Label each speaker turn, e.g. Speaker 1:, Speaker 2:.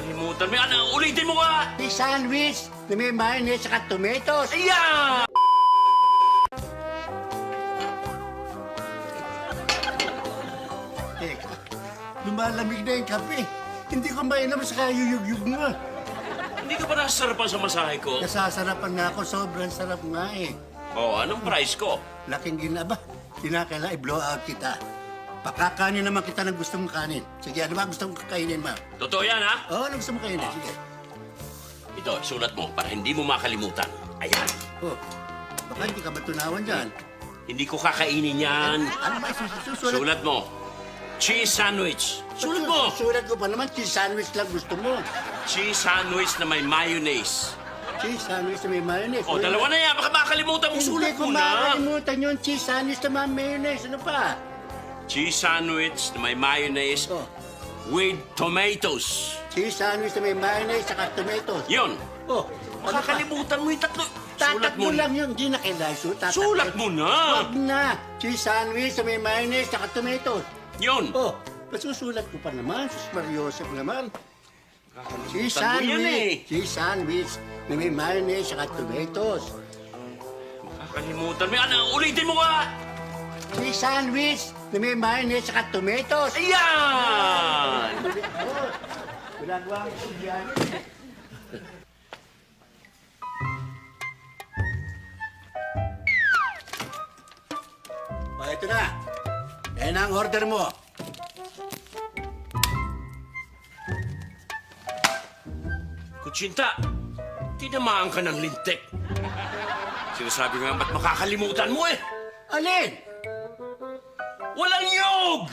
Speaker 1: Kalimutan mo. Ano, ulitin mo nga!
Speaker 2: May sandwich na may mayonnaise at tomatoes.
Speaker 1: Ayan!
Speaker 2: Teka, lumalamig na yung kape. Hindi ko mainam sa kayuyugyug mo.
Speaker 1: Hindi ka ba nasarapan sa masahe ko?
Speaker 2: Nasasarapan na ako, sobrang sarap nga eh.
Speaker 1: Oh, anong price ko?
Speaker 2: Laking ginaba. Tinakala i-blow out kita. Pakakanin naman kita ng gusto mong kanin. Sige, ano ba gusto mong kakainin, ma?
Speaker 1: Totoo yan, ha?
Speaker 2: Oo, ano gusto mong kainin? Sige.
Speaker 1: Ito, sulat mo para hindi mo makalimutan. Ayan.
Speaker 2: Oh, baka hindi ka matunawan dyan.
Speaker 1: Hindi ko kakainin yan.
Speaker 2: Ano ba susulat?
Speaker 1: Sulat mo. Cheese sandwich. Sulat mo.
Speaker 2: Sulat ko pa naman, cheese sandwich lang gusto mo.
Speaker 1: Cheese sandwich na may mayonnaise.
Speaker 2: Cheese sandwich na may mayonnaise.
Speaker 1: O, dalawa na yan. Baka makalimutan mo.
Speaker 2: Hindi
Speaker 1: Sulat
Speaker 2: ko
Speaker 1: mo na.
Speaker 2: makakalimutan yung cheese sandwich na may mayonnaise. Ano pa?
Speaker 1: Cheese sandwich na may mayonnaise
Speaker 2: Oh,
Speaker 1: with tomatoes.
Speaker 2: cheese sandwich na may mayonnaise at tomatoes.
Speaker 1: Yun.
Speaker 2: Oh, ano?
Speaker 1: Makakalimutan mo yung tatlo. Sulat
Speaker 2: Tatakbo
Speaker 1: mo.
Speaker 2: lang yun. Hindi na kailangan sulat. Tatakbo.
Speaker 1: Sulat mo na.
Speaker 2: Wag na. Cheese sandwich na may mayonnaise at tomatoes.
Speaker 1: Yun.
Speaker 2: Oh, masusulat ko pa naman. Sus Mariosep naman. Cheese
Speaker 1: Tagbo yan
Speaker 2: sandwich.
Speaker 1: eh.
Speaker 2: Cheese sandwich na may mayonnaise at tomatoes.
Speaker 1: Makakalimutan mo. Ano, ulitin mo nga.
Speaker 2: Cheese sandwich na may mayonnaise at tomatoes.
Speaker 1: Ayan!
Speaker 2: Oh, ginagawa sa biyahe. O, ito na. Yan ang order mo.
Speaker 1: Kutsinta, tinamaan ka ng lintik. Sinasabi nga, ba't makakalimutan mo eh?
Speaker 2: Alin?
Speaker 1: Walang yog!